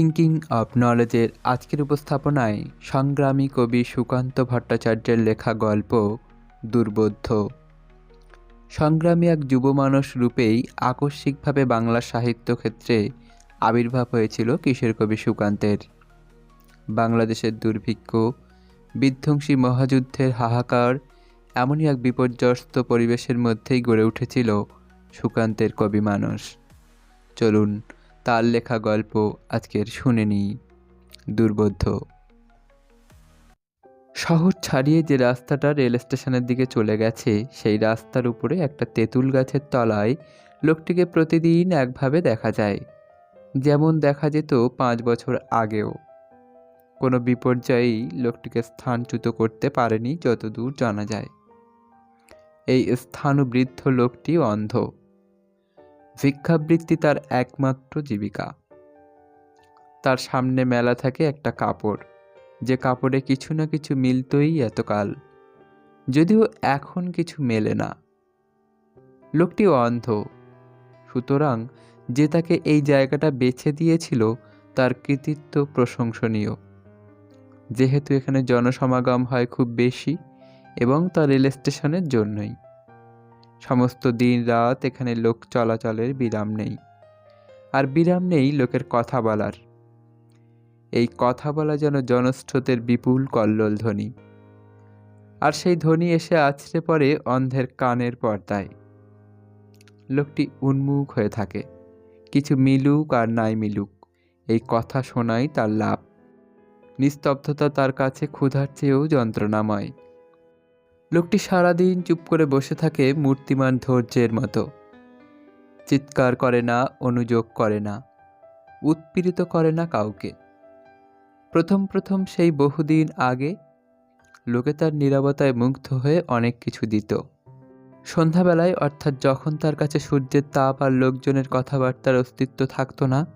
Thinking of নলেজের আজকের উপস্থাপনায় সংগ্রামী কবি সুকান্ত ভট্টাচার্যের লেখা গল্প দুর্বোধ্য। সংগ্রামী এক যুব মানুষ রূপেই আকস্মিকভাবে বাংলা সাহিত্য ক্ষেত্রে আবির্ভাব হয়েছিল কিশোর কবি সুকান্তের। বাংলাদেশের দুর্ভিক্ষ, বিধ্বংসী মহাযুদ্ধের হাহাকার এমনই এক বিপর্যস্ত পরিবেশের মধ্যেই গড়ে উঠেছিল সুকান্তের কবি মানুষ। চলুন তার লেখা গল্প আজকের শুনে নিই। দুর্বোধ্য। শহর ছাড়িয়ে যে রাস্তাটা রেল স্টেশনের দিকে চলে গেছে, সেই রাস্তার উপরে একটা তেঁতুল গাছের তলায় লোকটিকে প্রতিদিন একভাবে দেখা যায়। যেমন দেখা যেত পাঁচ বছর আগেও। কোনো বিপর্যয়েই লোকটিকে স্থানচ্যুত করতে পারেনি যতদূর জানা যায়। এই স্থানবৃদ্ধ লোকটি অন্ধ। ভিক্ষাবৃত্তি তার একমাত্র জীবিকা। তার সামনে মেলা থাকে একটা কাপড়। যে কাপড়ে কিছু না কিছু মিলতই এতকাল। যদিও এখন কিছু মেলে না। লোকটি অন্ধ। সুতরাং যে তাকে এই জায়গাটা বেছে দিয়েছিল, তার কৃতিত্ব প্রশংসনীয়। যেহেতু এখানে জনসমাগম হয় খুব বেশি, এবং তা রেল স্টেশনের জন্যই। সমস্ত দিন রাত এখানে লোক চলাচলের বিরাম নেই। আর বিরাম নেই লোকের কথা বলার। এই কথা বলা যেন জনস্রোতের বিপুল কল্লোল ধ্বনি। আর সেই ধ্বনি এসে আছড়ে পড়ে অন্ধের কানের পর্দায়। লোকটি উন্মুখ হয়ে থাকে। কিছু মিলুক আর নাই মিলুক, এই কথা শোনাই তার লাভ। নিস্তব্ধতা তার কাছে ক্ষুধার চেয়েও যন্ত্রণাময়। লোকটি সারাদিন চুপ করে বসে থাকে মূর্তিমান ধৈর্যের মতো। চিৎকার করে না, অনুযোগ করে না, উৎপীড়িত করে না কাউকে। প্রথম প্রথম সেই বহুদিন আগে লোকে তার নিরবতায় মুগ্ধ হয়ে অনেক কিছু দিত। সন্ধ্যাবেলায়, অর্থাৎ যখন তার কাছে সূর্যের তাপ আর লোকজনের কথাবার্তার অস্তিত্ব থাকতো না,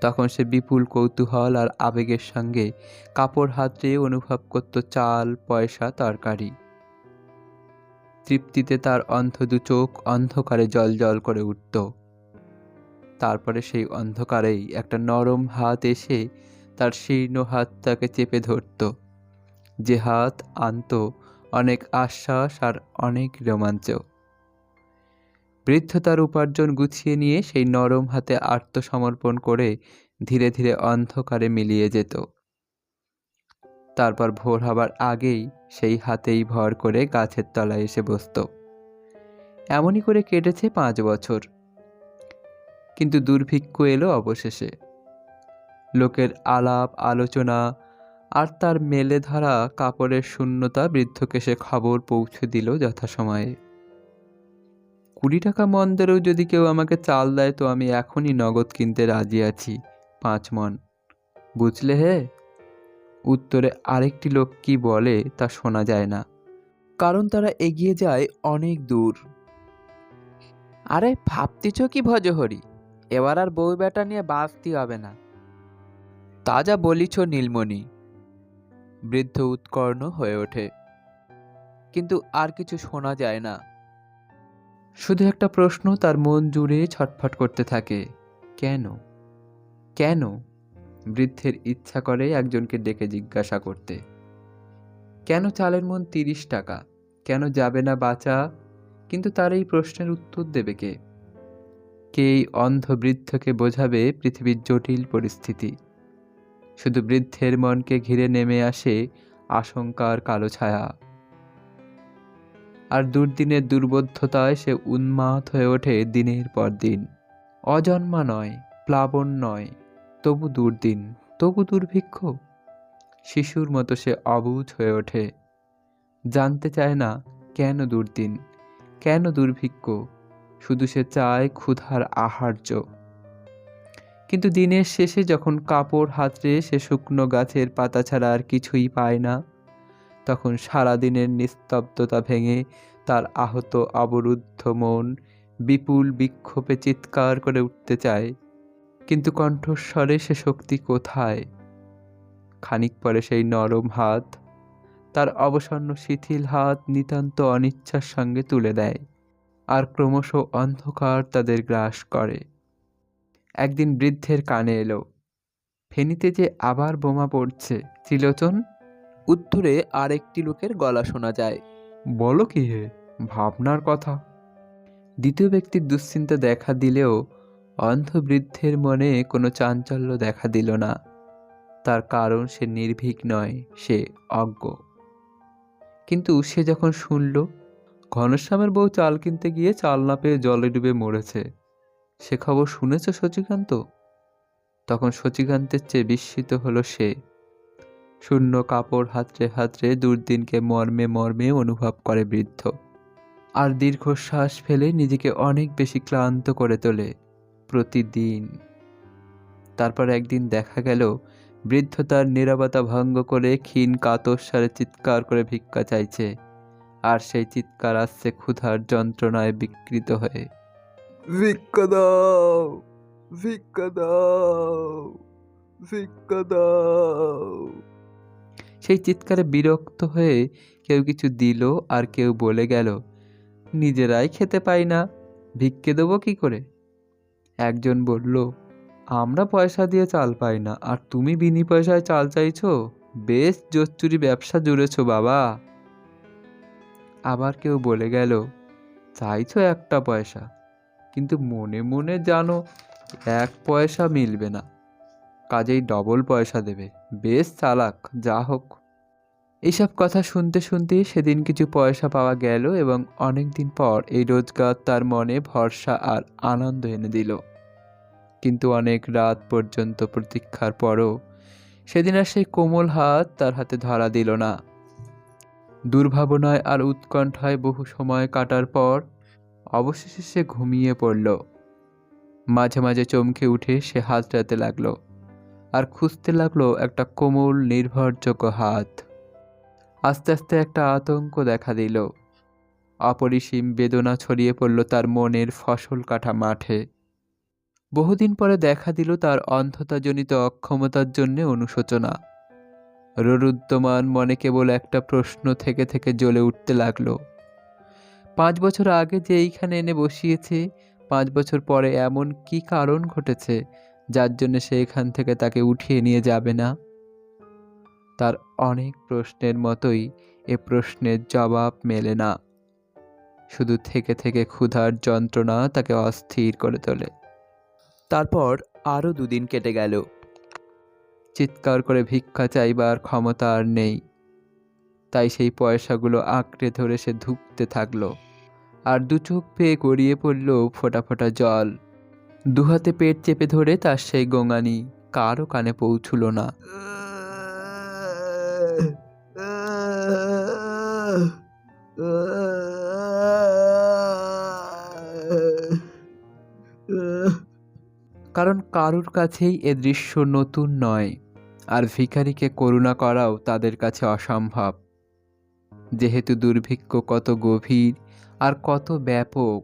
তখন সে বিপুল কৌতূহল আর আবেগের সঙ্গে কাপড় হাতড়ে অনুভব করত চাল, পয়সা, তরকারি। তৃপ্তিতে তার অন্ধ দু চোখ অন্ধকারে জল জল করে উঠত। তারপরে সেই অন্ধকারেই একটা নরম হাত এসে তার শীর্ণ হাতটাকে চেপে ধরত। যে হাত আনত অনেক আশ্বাস আর অনেক রোমাঞ্চ। বৃদ্ধ তার উপার্জন গুছিয়ে নিয়ে সেই নরম হাতে আত্মসমর্পণ করে ধীরে ধীরে অন্ধকারে মিলিয়ে যেত। তারপর ভোর হবার আগেই সেই হাতেই ভর করে গাছের তলায় এসে বসত। এমনই করে কেটেছে পাঁচ বছর। কিন্তু দুর্ভিক্ষ এলো অবশেষে। লোকের আলাপ, আলোচনা আর তার মেলে ধরা কাপড়ের শূন্যতা বৃদ্ধকে সে খবর পৌঁছে দিল যথাসময়ে। কুড়ি টাকা মন্দেরও যদি কেউ আমাকে চাল দেয় তো আমি এখনই নগদ কিনতে রাজি আছি, পাঁচ মন। বুঝলে হে? উত্তরে আরেকটি লোক কি বলে তা শোনা যায় না। কারণ তারা এগিয়ে যায় অনেক দূর। আরে, ভাবতেছ কি ভজহরি? এবার আর বউ বেটা নিয়ে বাঁচতে হবে না। তা যা বলিছ নীলমণি। বৃদ্ধ উৎকর্ণ হয়ে ওঠে। কিন্তু আর কিছু শোনা যায় না। শুধু একটা প্রশ্ন তার মন জুড়ে ছটফট করতে থাকে। কেন? কেন? বৃদ্ধের ইচ্ছা করে একজনকে ডেকে জিজ্ঞাসা করতে। কেন চালের মন তিরিশ টাকা? কেন যাবে না বাঁচা? কিন্তু তার এই প্রশ্নের উত্তর দেবে কে? কে এই অন্ধ বৃদ্ধকে বোঝাবে পৃথিবীর জটিল পরিস্থিতি? শুধু বৃদ্ধের মনকে ঘিরে নেমে আসে আশঙ্কার কালো ছায়া। আর দুর্দিনের দুর্বোধ্যতায় সে উন্মাদ হয়ে ওঠে দিনের পর দিন। অজন্মা নয়, প্লাবন নয়। তবু দুর্দিন, তবু দুর্ভিক্ষ। শিশুর মতো সে অবুঝ হয়ে ওঠে। জানতে চায় না, কেন দুর্দিন, কেন দুর্ভিক্ষ? শুধু সে চায় ক্ষুধার আহার্য। কিন্তু দিনের শেষে যখন কাপড় হাতড়ে সে শুকনো গাছের পাতা ছাড়া আর কিছুই পায় না, তখন সারাদিনের নিস্তব্ধতা ভেঙে তার আহত অবরুদ্ধ মন বিপুল বিক্ষোভে চিৎকার করে উঠতে চায়। কিন্তু কণ্ঠস্বরে সে শক্তি কোথায়? খানিক পরে সেই নরম হাত, তার অবসন্ন শিথিল হাত নিতান্ত অনিচ্ছার সঙ্গে তুলে দেয় আর ক্রমশ অন্ধকার তাদের গ্রাস করে। একদিন বৃদ্ধের কানে এলো, ফেনীতে যে আবার বোমা পড়ছে, ত্রিলোচন, উত্তরে আরেকটি লোকের গলা শোনা যায়। বলো কি হে, ভাবনার কথা। দ্বিতীয় ব্যক্তির দুশ্চিন্তা দেখা দিলেও অন্ধ বৃদ্ধের মনে কোনো চাঞ্চল্য দেখা দিল না। তার কারণ সে নির্ভীক নয়, সে অজ্ঞ। কিন্তু সে যখন শুনল, ঘনশ্যামের বউ চাল কিনতে গিয়ে চাল না পেয়ে জলে ডুবে মরেছে। সে খবর শুনেছ শচীকান্ত তখন শচীকান্তের চেয়ে বিস্মিত হলো সে। শূন্য কাপড় হাতড়ে হাতড়ে দুর্দিনকে মর্মে মর্মে অনুভব করে বৃদ্ধ। আর দীর্ঘশ্বাস ফেলে নিজেকে অনেক বেশি ক্লান্ত করে তোলে। প্রতিদিন। তারপর একদিন দেখা গেল বৃদ্ধ তার নিরবতা ভঙ্গ করে ক্ষীণ কাতস্বরে চিৎকার করে ভিক্ষা চাইছে। আর সেই চিৎকার আসছে ক্ষুধার যন্ত্রণায় বিকৃত হয়ে। ভিক্ষা দাও ভিক্ষা দাও ভিক্ষা দাও। সেই চিৎকারে বিরক্ত হয়ে কেউ কিছু দিল আর কেউ বলে গেল নিজেরাই খেতে পাই না ভিক্ষে দেবো কি করে? একজন বলল, আমরা পয়সা দিয়ে চাল পাই না, আর তুমি বিনি পয়সায় চাল চাইছো? বেশ, জোচ্চুরি ব্যবসা জুড়েছো বাবা। আবার কেউ বলে গেল, চাইছো একটা পয়সা, কিন্তু মনে মনে জানো এক পয়সা মিলবে না, কাজেই ডবল পয়সা দেবে। বেশ চালাক, যা হোক। এইসব কথা শুনতে শুনতে সেদিন কিছু পয়সা পাওয়া গেল এবং অনেক দিন পর এই রোজগার তার মনে ভরসা আর আনন্দ এনে দিল। কিন্তু অনেক রাত পর্যন্ত প্রতীক্ষার পরও সেদিন আর সেই কোমল হাত তার হাতে ধরা দিল না। দুর্ভাবনায় আর উৎকণ্ঠায় বহু সময় কাটার পর অবশেষে সে ঘুমিয়ে পড়ল। মাঝে মাঝে চমকে উঠে সে হাতড়াতে লাগল আর খুঁজতে লাগল একটা কোমল নির্ভরযোগ্য হাত। আস্তে আস্তে একটা আতঙ্ক দেখা দিল। অপরিসীম বেদনা ছড়িয়ে পড়ল তার মনের ফসল কাটা মাঠে। বহুদিন পরে দেখা দিল তার অন্ধতাজনিত অক্ষমতার জন্যে অনুশোচনা। ররুদ্যমান মনে কেবল একটা প্রশ্ন থেকে থেকে জ্বলে উঠতে লাগল। পাঁচ বছর আগে যে এইখানে এনে বসিয়েছে, পাঁচ বছর পরে এমন কি কারণ ঘটেছে, যার জন্য সে এখান থেকে তাকে উঠিয়ে নিয়ে যাবে না? তার অনেক প্রশ্নের মতোই এ প্রশ্নের জবাব মেলে না। শুধু থেকে থেকে ক্ষুধার যন্ত্রণা তাকে অস্থির করে তোলে। তারপর আরও দুদিন কেটে গেল। চিৎকার করে ভিক্ষা চাইবার ক্ষমতা আর নেই। তাই সেই পয়সাগুলো আঁকড়ে ধরে সে ধুকতে থাকল। আর দু চোখ পেয়ে গড়িয়ে পড়ল ফোটা ফোটা জল। দুহাতে পেট চেপে ধরে তার সেই গোঙানি কারও কানে পৌঁছুলো না। কারণ কারুর কাছেই এ দৃশ্য নতুন নয়, আর ভিখারিকে করুণা করাও তাদের কাছে অসম্ভব। যেহেতু দুর্ভিক্ষ কত গভীর আর কত ব্যাপক।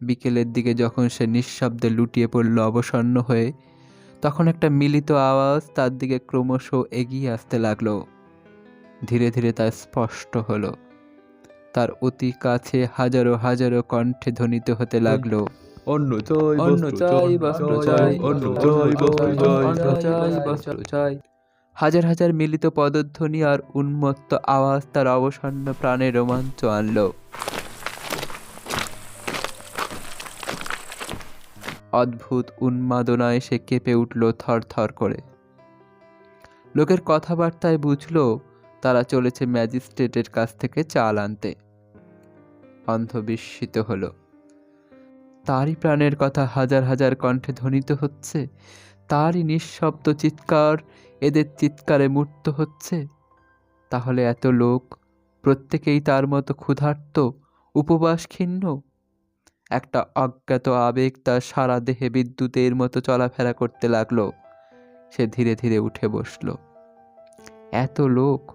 বিকেলের দিকে যখন সে নিঃশব্দে লুটিয়ে পড়ল অবসন্ন হয়ে, তখন একটা মিলিত আওয়াজ তার দিকে ক্রমশ এগিয়ে আসতে লাগল। ধীরে ধীরে তা স্পষ্ট হলো। তার অতি কাছে হাজারো হাজারো কণ্ঠে ধ্বনিত হতে লাগল। অন্য চাই অন্ন চাই বস্ত্র চাই অন্ন চাই বস্ত্র চাই অন্ন চাই বস্ত্র চাই হাজার হাজার মিলিত পদধ্বনি আর উন্মত্ত আওয়াজ তার অবসন্ন প্রাণে রোমাঞ্চ আনলো। অদ্ভুত উন্মাদনায় সে কেঁপে উঠল থরথর করে। লোকের কথাবার্তায় বুঝল তারা চলেছে ম্যাজিস্ট্রেটের কাছ থেকে চাল আনতে। অন্ধবিস্মিত হলো। তারই প্রাণের কথা হাজার হাজার কণ্ঠে ধ্বনিত হচ্ছে। তারই নিঃশব্দ চিৎকার এদের চিৎকারে মূর্ত হচ্ছে। তাহলে এত লোক, প্রত্যেকেই তার মতো ক্ষুধার্ত উপবাসখিন্ন একটা অজ্ঞাত আবেগ তার সারা দেহে বিদ্যুতের মতো চলাফেরা করতে লাগল। সে ধীরে ধীরে উঠে বসল। এত লোক,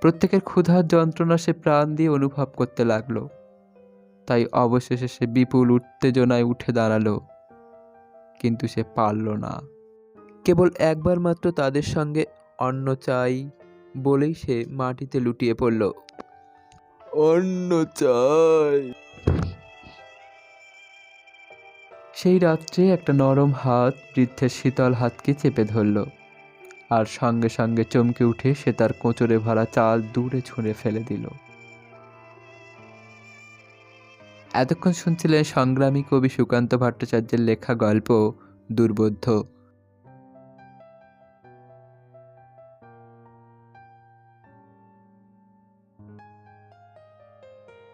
প্রত্যেকের ক্ষুধার যন্ত্রণা সে প্রাণ দিয়ে অনুভব করতে লাগল। তাই অবশেষে সে বিপুল উত্তেজনায় উঠে দাঁড়াল। কিন্তু সে পারল না। কেবল একবার মাত্র তাদের সঙ্গে অন্ন চাই বলেই সে মাটিতে লুটিয়ে পড়ল। অন্ন চাই। সেই রাত্রে একটা নরম হাত বৃদ্ধের শীতল হাতকে চেপে ধরল আর সঙ্গে সঙ্গে চমকে উঠে সে তার কোঁচরে ভরা চাল দূরে ছুঁড়ে ফেলে দিল। এতক্ষণ শুনছিলেন সংগ্রামী কবি সুকান্ত ভট্টাচার্যের লেখা গল্প দুর্বোধ্য।